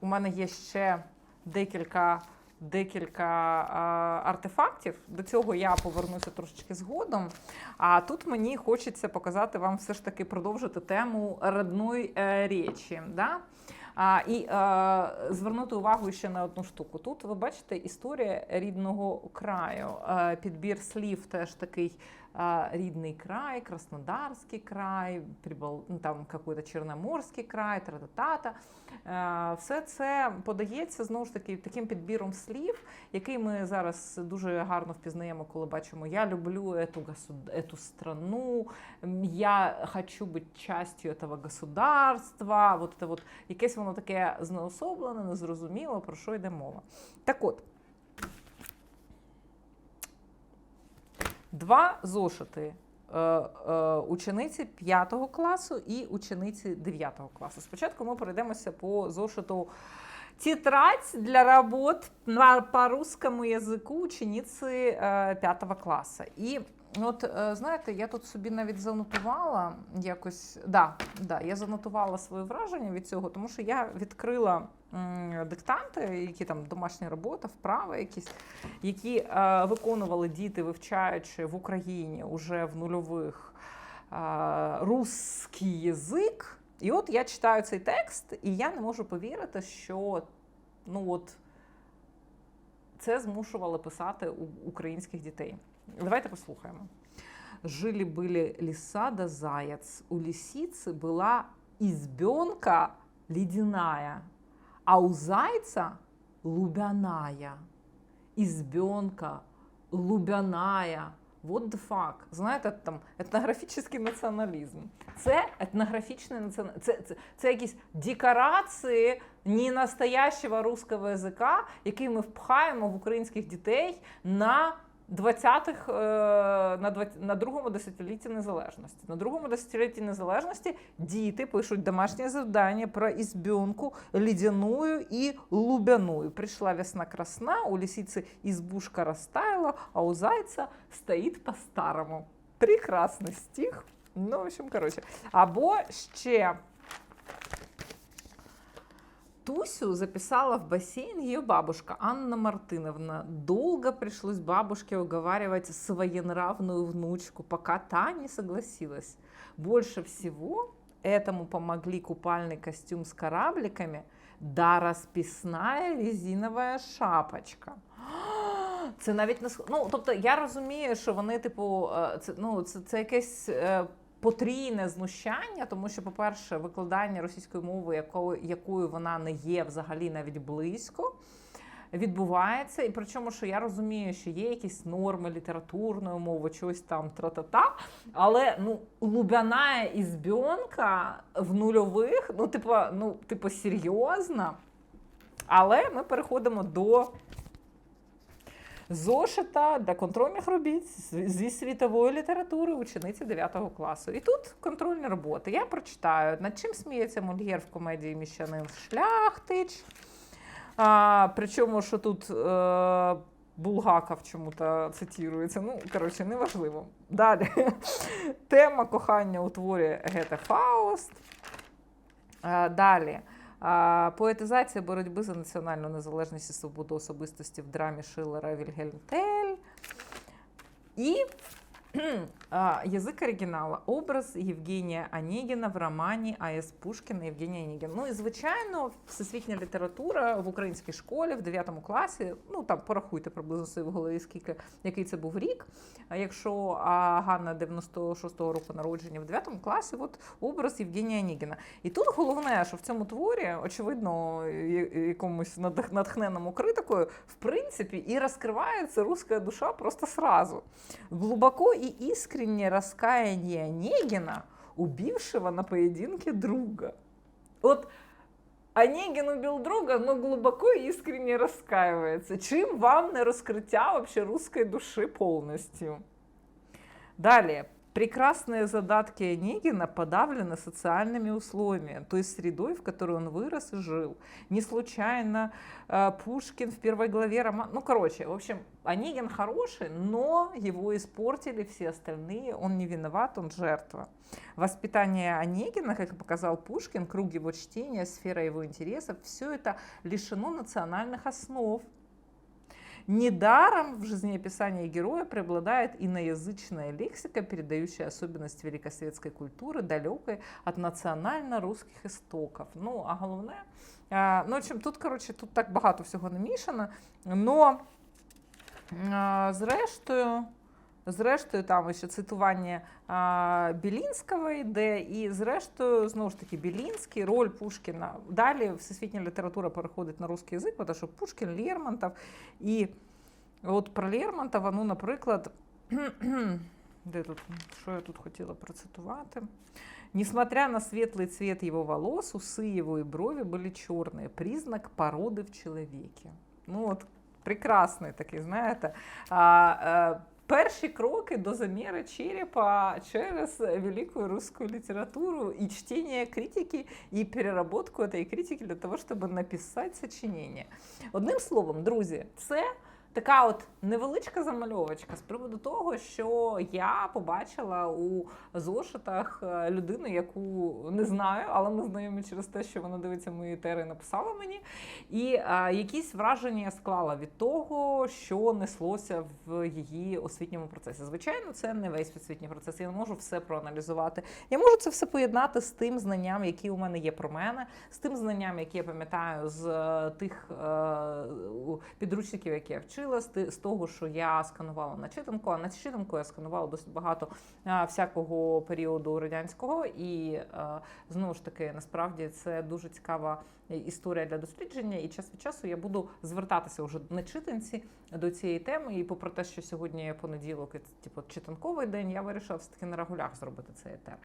у мене є ще декілька. Декілька а, артефактів. До цього я повернуся трошечки згодом. А тут мені хочеться показати вам все ж таки продовжити тему родної е, речі. Да? А, і е, звернути увагу ще на одну штуку. Тут ви бачите історія рідного краю. Е, підбір слів теж такий рідний край, Краснодарський край, Прибал, ну, там какой-то Чорноморський край, тра-та-та. Е, все це подається знову ж таки таким підбіром слів, який ми зараз дуже гарно впізнаємо, коли бачимо Я люблю эту, госуд... эту страну, м, я хочу бути частю этого государства. Вот це вот якесь воно таке знеособлене, незрозуміло, про що йде мова. Так от. Два зошити. е, е, Учениці 5 класу і учениці 9 класу. Спочатку ми пройдемося по зошиту тетрадь для работ на, по русскому язику учениці е, 5 класу. І от е, знаєте, я тут собі навіть занотувала якось. Да, да, я занотувала свої враження від цього, тому що я відкрила м, диктанти, які там домашня робота, вправи якісь, які е, виконували діти, вивчаючи в Україні уже в нульових е, русський язик. І от я читаю цей текст, і я не можу повірити, що ну от це змушувало писати у українських дітей. Давайте послухаємо. Жили были лиса да заяц. У лисицы была избенка ледяная, а у зайца лубяная. Избенка лубяная. What the fuck? Знаєте, там етнографічний націоналізм. Це етнографічний націоналізм. Це, це, це якісь декорації не настоящего русского язика, який ми впхаємо в українських дітей на 20-х, е, на, 20, на другому десятилітті незалежності. На другому десятилітті незалежності діти пишуть домашнє завдання про ізбенку ледяную і лубяную. Прийшла весна красна, у лисиці избушка растаяла, а у зайця стоїть по-старому. Прекрасний стих. Ну, в общем, коротше. Або ще Тусю записала в бассейн ее бабушка Анна Мартыновна. Долго пришлось бабушке уговаривать своенравную внучку, пока та не согласилась. Больше всего этому помогли купальный костюм с корабликами да расписная резиновая шапочка. Це навіть не сх- ну, тобто я розумію, що вони, типу, е, це ну це, це якесь е, потрійне знущання, тому що, по-перше, викладання російської мови, якою, якою вона не є взагалі навіть близько. Відбувається, і причому, що я розумію, що є якісь норми літературної мови, чогось там тра-та-та, але ну лубяна ізбьонка в нульових, ну, типу, ну, типу, серйозно. Але ми переходимо до зошита для контрольних робіт зі світової літератури учениці 9 класу. І тут контрольні роботи. Я прочитаю, над чим сміється Мольєр в комедії Міщанин Шляхтич. А, причому, що тут е, Булгаков чому-то цитірується. Ну, коротше, неважливо. Далі. Тема кохання у творі Гете Фауст. Далі. Поетизація боротьби за національну незалежність і свободу особистості в драмі Шилера Вільгельм Тель. І а, язик оригінала. Образ Євгенія Онегіна в романі А.С. Пушкіна Євгенія Онегіна. Ну і звичайно, всесвітня література в українській школі в 9 класі. Ну там порахуйте приблизно собі в голові, скільки який це був рік. Якщо а, Ганна 96-го року народження в 9 класі, от образ Євгенія Онегіна. І тут головне, що в цьому творі, очевидно, якомусь натхненному критикою, в принципі, і розкривається руська душа просто сразу. Глубоко и искреннее раскаяние Онегина, убившего на поединке друга. Вот Онегин убил друга, но глубоко и искренне раскаивается. Чим вам не розкриття вообще русской души повністю? Далі. Прекрасные задатки Онегина подавлены социальными условиями, той средой, в которой он вырос и жил. Не случайно э, Пушкин в первой главе романа... Ну, короче, в общем, Онегин хороший, но его испортили все остальные. Он не виноват, он жертва. Воспитание Онегина, как показал Пушкин, круг его чтения, сфера его интересов, все это лишено национальных основ. Недаром в жизнеописании героя преобладает иноязычная лексика, передающая особенность великосветской культуры, далекой от національно-русських істоків. Ну, а головне, ну, в общем, тут, коротше, тут так багато всього намішано, но зрештою, зрештою, там ще цитування а, Білінського йде, і зрештою, знову ж таки, Білінський, роль Пушкіна. Далі всесвітня література переходить на русський язик, тому що Пушкін, Лермонтов. І от про Лермонтова, ну, наприклад, де тут, що я тут хотіла процитувати? Несмотря на светлый цвет его волос, усы его и брови были черные, признак породы в человеке. Ну от прекрасний такий, знаєте. А, а, перші кроки до заміри черепа через великую русскую литературу и чтение критики, и переработку этой критики для того, щоб написати сочинення. Одним словом, друзі, це така от невеличка замальовочка з приводу того, що я побачила у зошитах е, людини, яку не знаю, але ми знайомі через те, що вона дивиться мої тери написала мені. І е, якісь враження я склала від того, що неслося в її освітньому процесі. Звичайно, це не весь освітній процес. Я не можу все проаналізувати. Я можу це все поєднати з тим знанням, які у мене є про мене, з тим знанням, які я пам'ятаю з е, тих е, підручників, які я вчила, з з того, що я сканувала на читанку. А на читанку я сканувала досить багато всякого періоду радянського, і знову ж таки, насправді це дуже цікава історія для дослідження. І час від часу я буду звертатися вже на читанці до цієї теми. І попри те, що сьогодні понеділок, і, типу, читанковий день, я вирішила все таки на регулях зробити цей етер.